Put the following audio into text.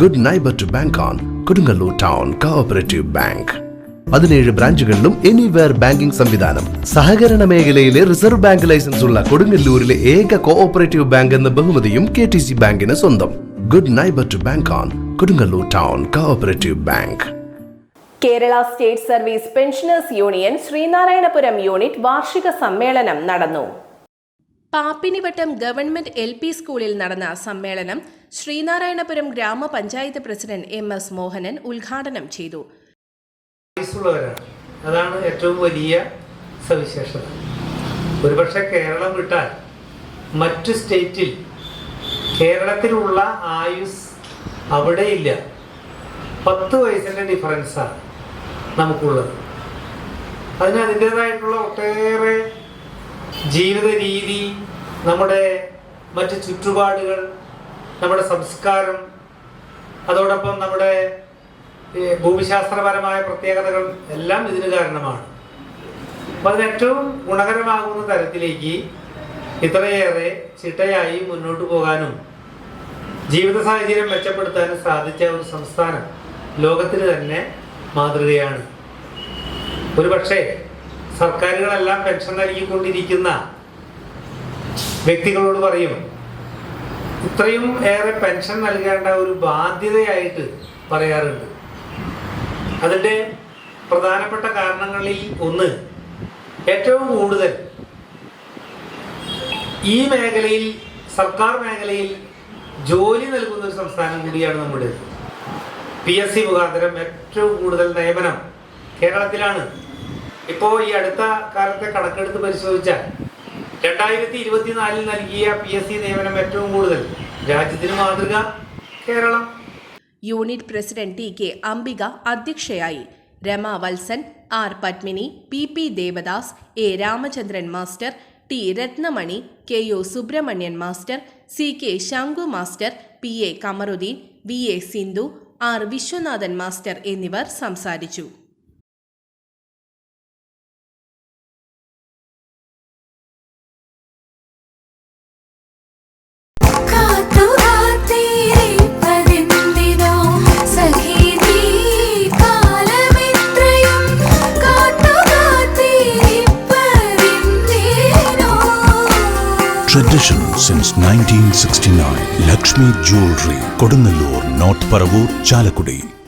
Good neighbour to bank on Kodungallur town cooperative bank പതിനേഴ് ബ്രാഞ്ചുകളിലും anywhere banking സംവിധാനം. സഹകരണ മേഖലയിലെ റിസർവ് ബാങ്ക് ലൈസൻസ് ഉള്ള കൊടുങ്ങല്ലൂരിലെ ഏക കോഓപ്പറേറ്റീവ് ബാങ്ക് എന്ന ബഹുമതിയും കെ ടി സി ബാങ്കിന് സ്വന്തം. Good neighbour to bank on Kodungallur town cooperative bank Kerala state service pensioners union Sreenarayanapuram unit വാർഷിക സമ്മേളനം നടന്നു പാപ്പിനിവട്ടം ഗവൺമെന്റ് എൽ പി സ്കൂളിൽ നടന്ന സമ്മേളനം ശ്രീനാരായണപുരം ഗ്രാമപഞ്ചായത്ത് പ്രസിഡന്റ് എം എസ് മോഹനൻ ഉദ്ഘാടനം ചെയ്തു. അതാണ് ഏറ്റവും വലിയ സവിശേഷത. ഒരുപക്ഷെ കേരളം വിട്ടാൽ മറ്റു സ്റ്റേറ്റിൽ കേരളത്തിലുള്ള ആയുസ് അവിടെയില്ല. പത്ത് വയസ്സിന്റെ ഡിഫറൻസാണ് നമുക്കുള്ളത്. അതിന് അതിന്റേതായിട്ടുള്ള ഒട്ടേറെ ജീവിത രീതി നമ്മുടെ മറ്റ് ചുറ്റുപാടുകൾ നമ്മുടെ സംസ്കാരം അതോടൊപ്പം നമ്മുടെ ഭൂമിശാസ്ത്രപരമായ പ്രത്യേകതകൾ എല്ലാം ഇതിന് കാരണമാണ്. അപ്പം അതിനേറ്റവും ഗുണകരമാകുന്ന തരത്തിലേക്ക് ഇത്രയേറെ ചിട്ടയായി മുന്നോട്ട് പോകാനും ജീവിത സാഹചര്യം മെച്ചപ്പെടുത്താനും സാധിച്ച ഒരു സംസ്ഥാനം ലോകത്തിന് തന്നെ മാതൃകയാണ്. ഒരു പക്ഷേ സർക്കാരുകളെല്ലാം പെൻഷൻ നൽകിക്കൊണ്ടിരിക്കുന്ന വ്യക്തികളോട് പറയും ഇത്രയും ഏറെ പെൻഷൻ നൽകേണ്ട ഒരു ബാധ്യതയായിട്ട് പറയാറുണ്ട്. അതിന്റെ പ്രധാനപ്പെട്ട കാരണങ്ങളിൽ ഒന്ന് ഏറ്റവും കൂടുതൽ ഈ മേഖലയിൽ സർക്കാർ മേഖലയിൽ ജോലി നൽകുന്ന ഒരു സംസ്ഥാനം കൂടിയാണ് നമ്മുടെ പി എസ് സി മുഖാന്തരം ഏറ്റവും കൂടുതൽ നിയമനം കേരളത്തിലാണ്. ഇപ്പോൾ ഈ അടുത്ത കാലത്തെ കണക്കെടുത്ത് പരിശോധിച്ചാൽ രണ്ടായിരത്തി ഇരുപത്തിനാലിൽ നൽകിയ പി എസ് സി നിയമനം ഏറ്റവും കൂടുതൽ. രാജ്യത്തിന് മാതൃക Keralam. Unit president T K Ambika അധ്യക്ഷയായി. Rama Valsan R Padmini P P Devadas A Ramachandran master T Ratnamani K O Subramanian master C K Sanku master P A Kamaruddin V A Sindhu R Viswanathan master എന്നിവർ സംസാരിച്ചു. Tradition since 1969. Lakshmi Jewelry, Kodunallur, North Paravur, Chalakudi.